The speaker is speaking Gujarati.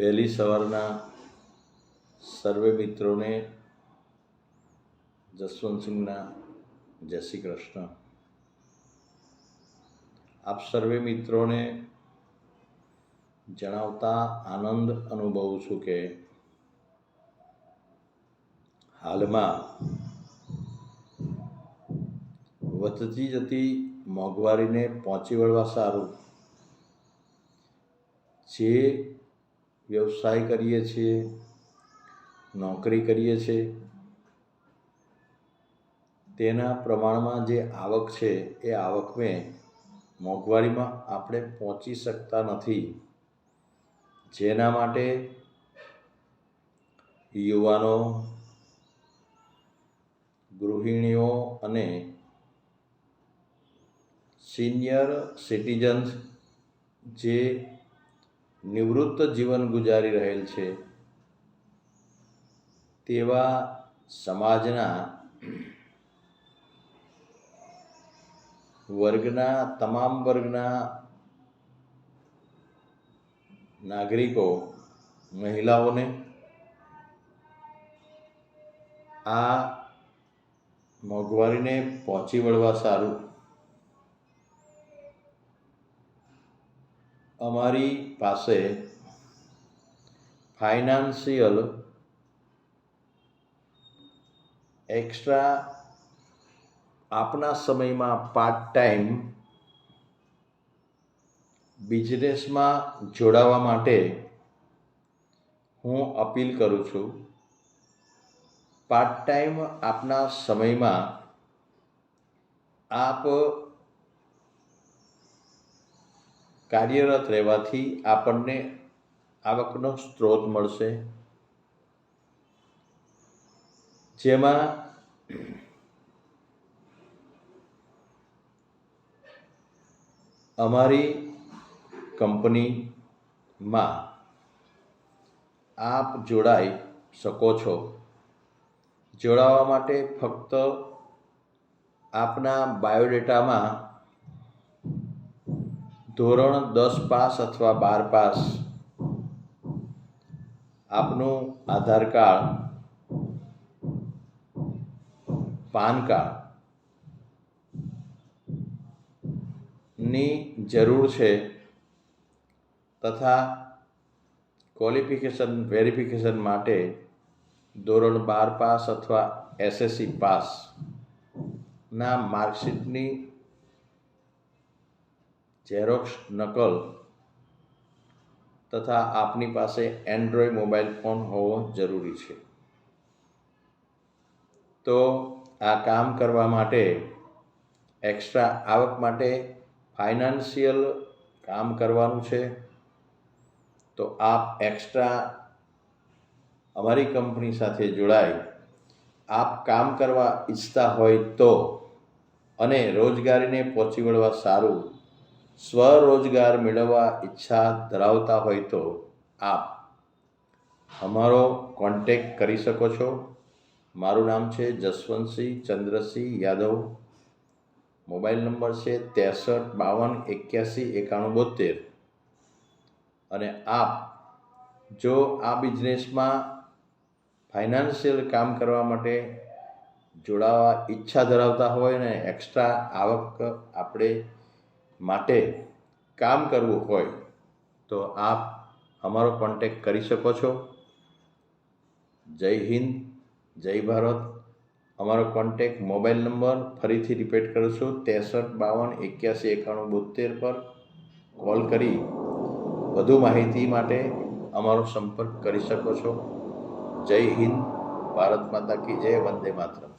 વહેલી સવારના સર્વે મિત્રોને જસવંતસિંહના જય શ્રી કૃષ્ણ. આપ સર્વે મિત્રોને જણાવતા આનંદ અનુભવું છું કે હાલમાં વધતી જતી મોંઘવારીને પહોંચી વળવા સારું. જે વ્યવસાય કરીએ છીએ, નોકરી કરીએ છીએ. તેના પ્રમાણમાં જે આવક છે એ આવકને મોંઘવારીમાં આપણે પહોંચી શકતા નથી. જેના માટે યુવાનો, ગૃહિણીઓ અને સિનિયર સિટીઝન્સ જે નિવૃત્ત જીવન ગુજારી રહેલ છે, તેવા સમાજના વર્ગના, તમામ વર્ગના નાગરિકો, મહિલાઓને આ મોંઘવારીને પહોંચી વળવા સારું અમારી પાસે ફાઇનાન્સિયલ એક્સ્ટ્રા આપના સમયમાં પાર્ટ ટાઈમ બિઝનેસમાં જોડાવા માટે હું અપીલ કરું છું. પાર્ટ ટાઈમ આપના સમયમાં આપ કાર્યરત રહેવાથી આપણને આવકનો સ્ત્રોત મળશે. જેમાં અમારી કંપનીમાં આપ જોડાઈ શકો છો. જોડાવા માટે ફક્ત આપના બાયોડેટામાં ધોરણ દસ પાસ અથવા બાર પાસ. આપનું આધાર કાર્ડ, પાન કાર્ડની જરૂર છે તથા ક્વોલિફિકેશન વેરિફિકેશન માટે ધોરણ બાર પાસ અથવા એસએસસી પાસ ના માર્કશીટની ઝેરોક્ષ નકલ તથા આપની પાસે એન્ડ્રોઈડ મોબાઈલ ફોન હોવો જરૂરી છે. તો આ કામ કરવા માટે એક્સ્ટ્રા આવક માટે ફાઇનાન્શિયલ કામ કરવાનું છે. તો આપ એક્સ્ટ્રા અમારી કંપની સાથે જોડાઈ આપ કામ કરવા ઈચ્છતા હોય તો અને રોજગારીને પહોંચી વળવા સારું સ્વરોજગાર મેળવવા ઈચ્છા ધરાવતા હોય તો આપ અમારો કોન્ટેક કરી શકો છો. મારું નામ છે જસવંતસિંહ ચંદ્રસિંહ યાદવ. મોબાઈલ નંબર છે ત્રેસઠ, બાવન, એક્યાસી, એકાણું બોતેર અને આપ જો આ બિઝનેસમાં ફાઇનાન્શિયલ કામ કરવા માટે જોડાવા ઈચ્છા ધરાવતા હોય ને, એક્સ્ટ્રા આવક આપણે માટે કામ કરવું હોય તો આપ અમારો કોન્ટેક કરી શકો છો. જય હિન્દ, જય ભારત. અમારો કોન્ટેક મોબાઈલ નંબર ફરીથી રિપીટ કરું છું, ત્રેસઠ, બાવન, એક્યાસી, એકાણું બોતેર પર કોલ કરી વધુ માહિતી માટે અમારો સંપર્ક કરી શકો છો. જય હિન્દ, ભારત માતા કી જય, વંદે માતરમ.